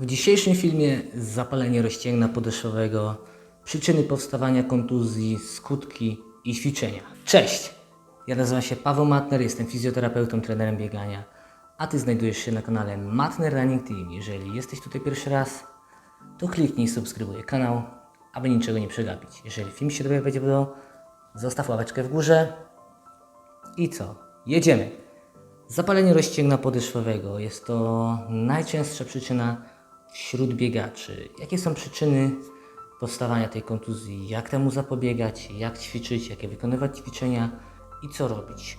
W dzisiejszym filmie zapalenie rozcięgna podeszwowego, przyczyny powstawania kontuzji, skutki i ćwiczenia. Cześć! Ja nazywam się Paweł Matner, jestem fizjoterapeutą, trenerem biegania, a Ty znajdujesz się na kanale Matner Running Team. Jeżeli jesteś tutaj pierwszy raz, to kliknij subskrybuj kanał, aby niczego nie przegapić. Jeżeli film się Tobie będzie podobał, zostaw ławeczkę w górze i co? Jedziemy! Zapalenie rozcięgna podeszwowego jest to najczęstsza przyczyna wśród biegaczy. Jakie są przyczyny powstawania tej kontuzji? Jak temu zapobiegać? Jak ćwiczyć? Jakie wykonywać ćwiczenia? I co robić?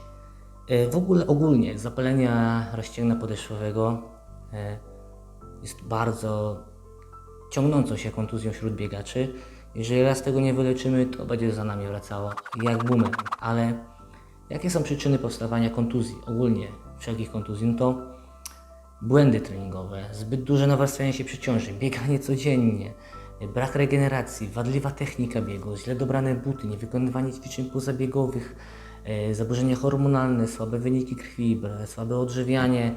E, W ogóle ogólnie zapalenia rozcięgna podeszwowego e, jest bardzo ciągnącą się kontuzją wśród biegaczy. Jeżeli raz tego nie wyleczymy, to będzie za nami wracało jak bumerang. Ale jakie są przyczyny powstawania kontuzji? Ogólnie wszelkich kontuzji, no to błędy treningowe, zbyt duże nawarstwianie się przeciążeń, bieganie codziennie, brak regeneracji, wadliwa technika biegu, źle dobrane buty, niewykonywanie ćwiczeń pozabiegowych, e, zaburzenia hormonalne, słabe wyniki krwi, słabe odżywianie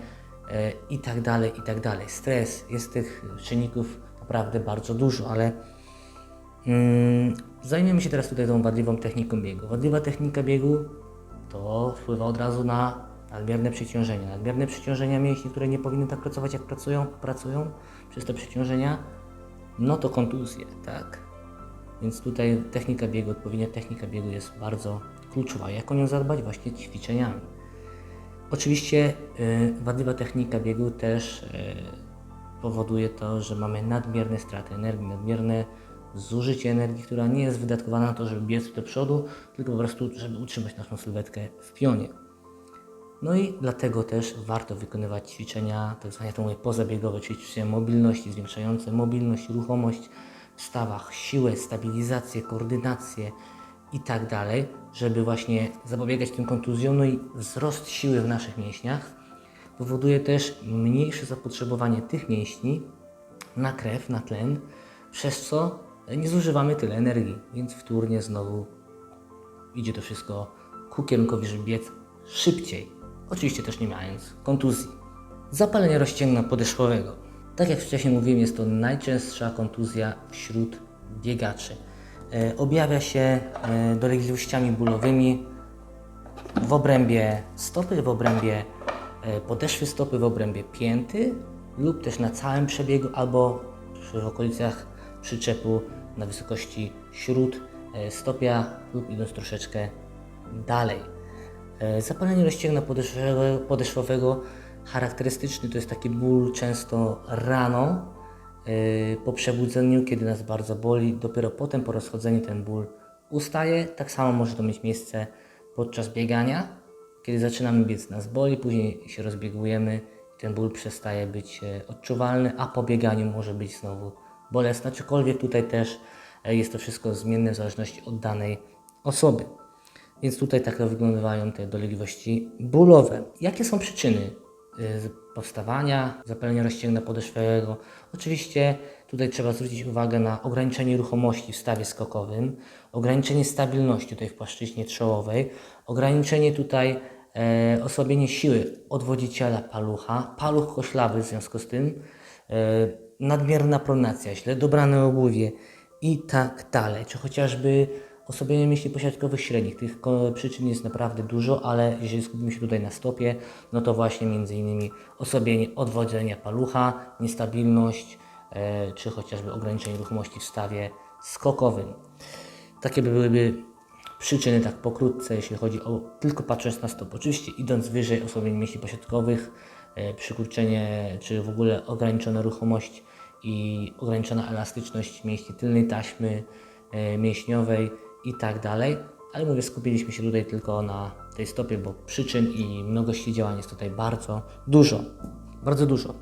e, i tak tak. Stres, jest tych czynników naprawdę bardzo dużo, ale mm, zajmiemy się teraz tutaj tą wadliwą techniką biegu. Wadliwa technika biegu to wpływa od razu na nadmierne przeciążenia. Nadmierne przeciążenia mięśni, które nie powinny tak pracować, jak pracują, pracują przez te przeciążenia, no to kontuzje, tak? Więc tutaj technika biegu, odpowiednia technika biegu jest bardzo kluczowa. Jak o nią zadbać? Właśnie ćwiczeniami. Oczywiście y, wadliwa technika biegu też y, powoduje to, że mamy nadmierne straty energii, nadmierne zużycie energii, która nie jest wydatkowana na to, żeby biec do przodu, tylko po prostu, żeby utrzymać naszą sylwetkę w pionie. No i dlatego też warto wykonywać ćwiczenia, tak zwane to mówię pozabiegowe, czyli ćwiczenia mobilności zwiększające mobilność, ruchomość w stawach, siłę, stabilizację, koordynację i tak dalej, żeby właśnie zapobiegać tym kontuzjom. No i wzrost siły w naszych mięśniach powoduje też mniejsze zapotrzebowanie tych mięśni na krew, na tlen, przez co nie zużywamy tyle energii, więc wtórnie znowu idzie to wszystko ku kierunkowi, żeby biec szybciej. Oczywiście też nie mając kontuzji. Zapalenie rozcięgna podeszwowego. Tak jak wcześniej mówiłem, jest to najczęstsza kontuzja wśród biegaczy. E, objawia się e, dolegliwościami bólowymi w obrębie stopy, w obrębie e, podeszwy stopy, w obrębie pięty lub też na całym przebiegu albo przy okolicach przyczepu na wysokości śród e, stopia lub idąc troszeczkę dalej. E, Zapalenie rozcięgna podeszwowego, charakterystyczny to jest taki ból często rano e, po przebudzeniu, kiedy nas bardzo boli. Dopiero potem po rozchodzeniu ten ból ustaje. Tak samo może to mieć miejsce podczas biegania, kiedy zaczynamy biec nas boli, później się rozbiegujemy ten ból przestaje być e, odczuwalny, a po bieganiu może być znowu bolesny. Aczkolwiek tutaj też jest to wszystko zmienne w zależności od danej osoby. Więc tutaj tak wyglądają te dolegliwości bólowe. Jakie są przyczyny y, powstawania zapalenia rozcięgna podeszwowego? Oczywiście tutaj trzeba zwrócić uwagę na ograniczenie ruchomości w stawie skokowym, ograniczenie stabilności tutaj w płaszczyźnie czołowej, ograniczenie tutaj e, osłabienie siły odwodziciela palucha, paluch koślawy w związku z tym, e, nadmierna pronacja, źle dobrane obuwie i tak dalej, czy chociażby osłabienie mięśni posiadkowych średnich. Tych przyczyn jest naprawdę dużo, ale jeżeli skupimy się tutaj na stopie, no to właśnie innymi osłabienie odwodzenia palucha, niestabilność, e, czy chociażby ograniczenie ruchomości w stawie skokowym. Takie by byłyby przyczyny tak pokrótce, jeśli chodzi o tylko patrząc na stopę. Oczywiście idąc wyżej osłabienie mięśni posiadkowych, e, przykurczenie, czy w ogóle ograniczona ruchomość i ograniczona elastyczność mięśni tylnej taśmy e, mięśniowej i tak dalej. Ale mówię, skupiliśmy się tutaj tylko na tej stopie, bo przyczyn i mnogości działań jest tutaj bardzo dużo. Bardzo dużo.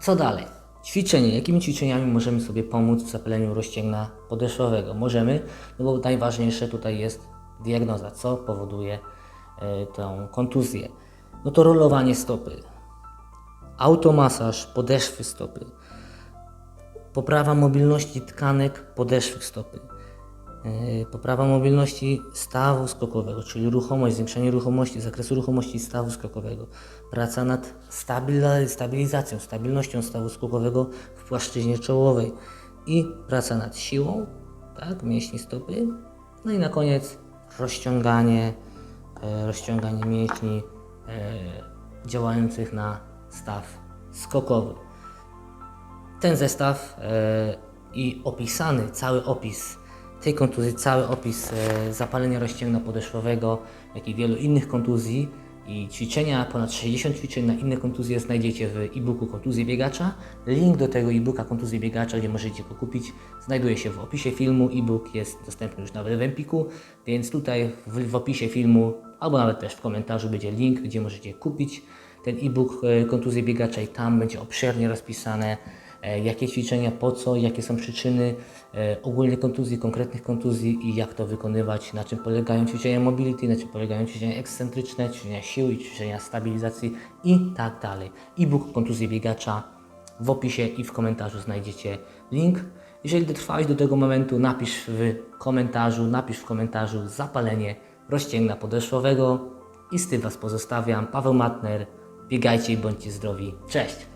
Co dalej? Ćwiczenie. Jakimi ćwiczeniami możemy sobie pomóc w zapaleniu rozcięgna podeszwowego? Możemy, no bo najważniejsze tutaj jest diagnoza, co powoduje e, tę kontuzję. No to rolowanie stopy, automasaż podeszwy stopy, poprawa mobilności tkanek podeszwy stopy, Poprawa mobilności stawu skokowego, czyli ruchomość, zwiększenie ruchomości, zakresu ruchomości stawu skokowego. Praca nad stabil- stabilizacją, stabilnością stawu skokowego w płaszczyźnie czołowej. I praca nad siłą, tak, mięśni stopy. No i na koniec rozciąganie, e, rozciąganie mięśni e, działających na staw skokowy. Ten zestaw e, i opisany cały opis tej kontuzji, cały opis e, zapalenia rozcięgna podeszwowego, jak i wielu innych kontuzji i ćwiczenia, ponad 60 ćwiczeń na inne kontuzje znajdziecie w e-booku Kontuzje Biegacza. Link do tego e-booka Kontuzje Biegacza, gdzie możecie go kupić, znajduje się w opisie filmu. E-book jest dostępny już nawet w Empiku, więc tutaj w, w opisie filmu albo nawet też w komentarzu będzie link, gdzie możecie kupić ten e-book e, Kontuzje Biegacza i tam będzie obszernie rozpisane jakie ćwiczenia, po co, jakie są przyczyny e, ogólnie kontuzji, konkretnych kontuzji i jak to wykonywać, na czym polegają ćwiczenia mobility, na czym polegają ćwiczenia ekscentryczne, ćwiczenia sił i ćwiczenia stabilizacji i tak dalej. E-book Kontuzje Biegacza w opisie i w komentarzu znajdziecie link. Jeżeli dotrwałeś do tego momentu, napisz w komentarzu, napisz w komentarzu zapalenie rozcięgna podeszwowego i z tym Was pozostawiam. Paweł Matner, biegajcie i bądźcie zdrowi. Cześć!